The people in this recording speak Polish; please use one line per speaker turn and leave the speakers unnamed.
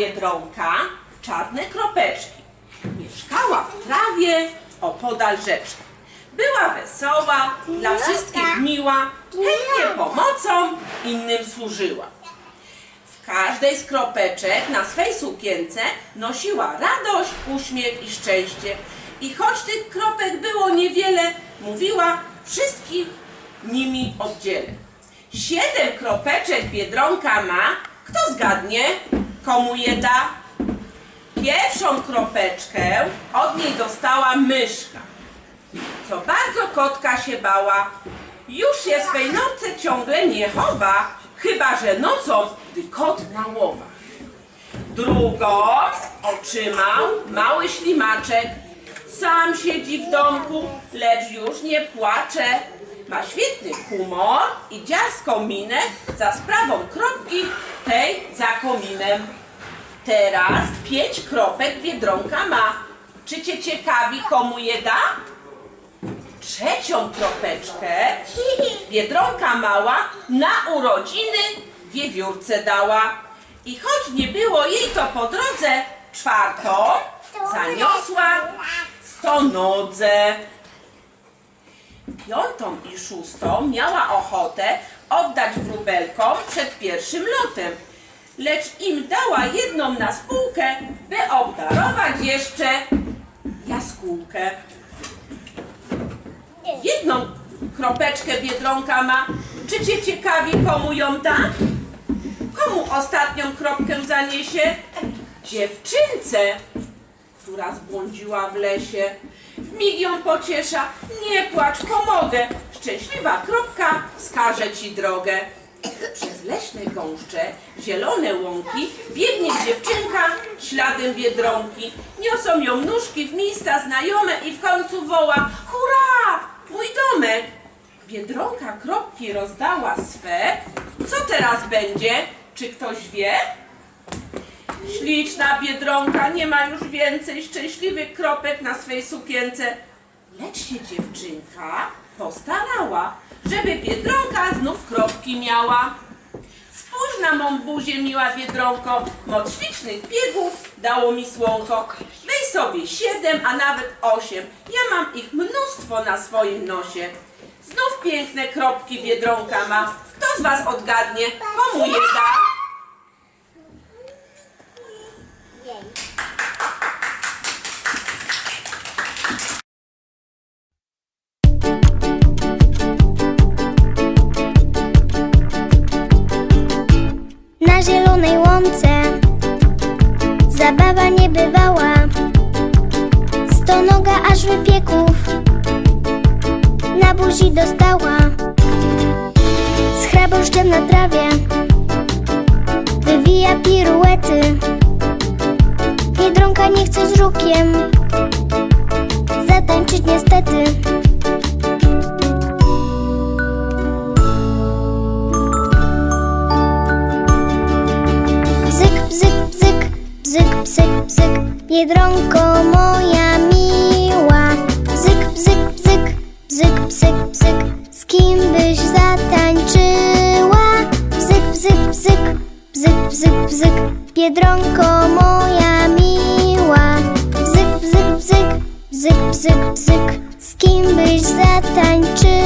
Biedronka w czarne kropeczki. Mieszkała w trawie opodal rzeczki. Była wesoła, dla wszystkich miła, chętnie pomocą innym służyła. W każdej z kropeczek na swej sukience nosiła radość, uśmiech i szczęście. I choć tych kropek było niewiele, mówiła wszystkich nimi oddzielę. Siedem kropeczek Biedronka ma, kto zgadnie, komu je da? Pierwszą kropeczkę od niej dostała myszka, co bardzo kotka się bała. Już się swej nocy ciągle nie chowa, chyba że nocą, gdy kot na łowach. Drugą otrzymał mały ślimaczek. Sam siedzi w domku, lecz już nie płacze. Ma świetny humor i dziarską minę za sprawą kropki tej za kominem. Teraz pięć kropek Biedronka ma. Czy cię ciekawi, komu je da? Trzecią kropeczkę Biedronka mała na urodziny wiewiórce dała. I choć nie było jej to po drodze, czwartą zaniosła stonodze. Piątą i szóstą miała ochotę oddać wróbelkom przed pierwszym lotem. Lecz im dała jedną na spółkę, by obdarować jeszcze jaskółkę. Jedną kropeczkę Biedronka ma. Czy cię ciekawi, komu ją da? Komu ostatnią kropkę zaniesie? Dziewczynce, która zbłądziła w lesie. Mig ją pociesza, nie płacz, pomogę. Szczęśliwa kropka wskaże ci drogę. Przez leśne gąszcze, zielone łąki biegnie dziewczynka śladem biedronki. Niosą ją nóżki w miejsca znajome i w końcu woła Hurra! Mój domek! Biedronka kropki rozdała swe. Co teraz będzie? Czy ktoś wie? Śliczna biedronka nie ma już więcej szczęśliwych kropek na swej sukience. Lecz się dziewczynka postarała, żeby biedronka znów kropki miała. Spójrz na mą buzię, miła biedronko, moc ślicznych biegów dało mi słonko. Weź sobie siedem, a nawet osiem, ja mam ich mnóstwo na swoim nosie. Znów piękne kropki biedronka ma. Kto z was odgadnie, komu je da?
Łące Zabawa nie bywała Stonoga aż wypieków Na buzi dostała. Z chrabąszczem na trawie Wywija piruety. Biedronka nie chce z żukiem Zatańczyć niestety Biedronko moja miła. Bzyk, bzyk, bzyk, bzyk, bzyk, bzyk. Z kim byś zatańczyła? Bzyk, bzyk, bzyk, bzyk, bzyk, bzyk. Biedronko moja miła. Bzyk, bzyk, bzyk, bzyk, bzyk, bzyk. Z kim byś zatańczyła?